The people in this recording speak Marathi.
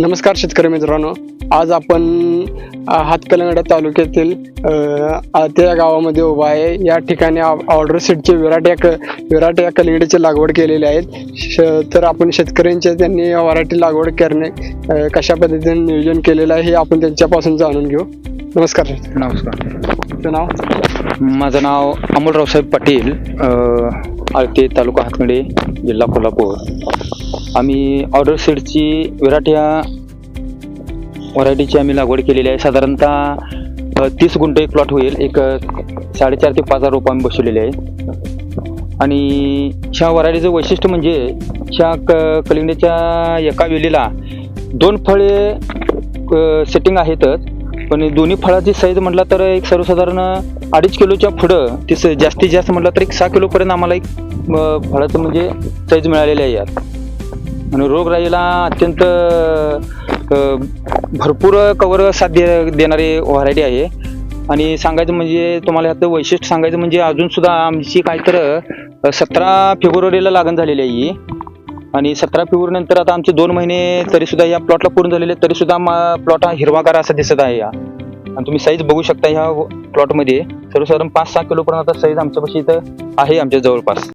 नमस्कार शेतकरी मित्रांनो. आज आपण हातकलंगडा तालुक्यातील आते या गावामध्ये उभा आहे. या ठिकाणी ऑर्डर सीटचे विराट या क- विराट या कलिंगडीची लागवड केलेली आहेत श- तर आपण शेतकऱ्यांच्या त्यांनी व्हरायटी लागवड करणे कशा पद्धतीने नियोजन केलेलं आहे हे आपण त्यांच्यापासून जाणून घेऊ. नमस्कार नमस्कार. तुमचं नाव? माझं नाव अमोल रावसाहेब पाटील आळते तालुका हातकंडे जिल्हा कोल्हापूर. आम्ही ऑर्डर सीडची विराट या व्हरायटीची आम्ही लागवड केलेली आहे. साधारणतः तीस गुंठ एक प्लॉट होईल. एक साडेचार ते पाच हजार रोपं आम्ही बसवलेले आहे. आणि ह्या व्हरायटीचं वैशिष्ट्य म्हणजे ह्या क कलिंगडीच्या एका वेलीला दोन फळे सेटिंग आहेतच. पण दोन्ही फळाची साईज म्हटलं तर एक सर्वसाधारण अडीच किलोच्या पुढं ती स- जास्तीत जास्त म्हटलं तर एक सहा किलोपर्यंत आम्हाला एक फळाचं म्हणजे साईज मिळालेली आहे यात. आणि रोगराईला अत्यंत भरपूर कवर साथ दे देणारी व्हरायटी आहे. आणि सांगायचं म्हणजे तुम्हाला याचं वैशिष्ट्य सांगायचं म्हणजे अजून सुद्धा आमची काय तर सतरा फेब्रुवारीला लागण झालेली आहे ही. आणि सतरा फेब्रुवारी नंतर आता आमचे दोन महिने तरीसुद्धा या प्लॉटला पूर्ण झालेले तरीसुद्धा मा प्लॉट हा हिरवागार असा दिसत आहे या. आणि तुम्ही साईज बघू शकता ह्या प्लॉटमध्ये सर्वसाधारण पाच सहा किलोपर्यंत आता साईज आमच्यापाशी इथं आहे आमच्या जवळपास.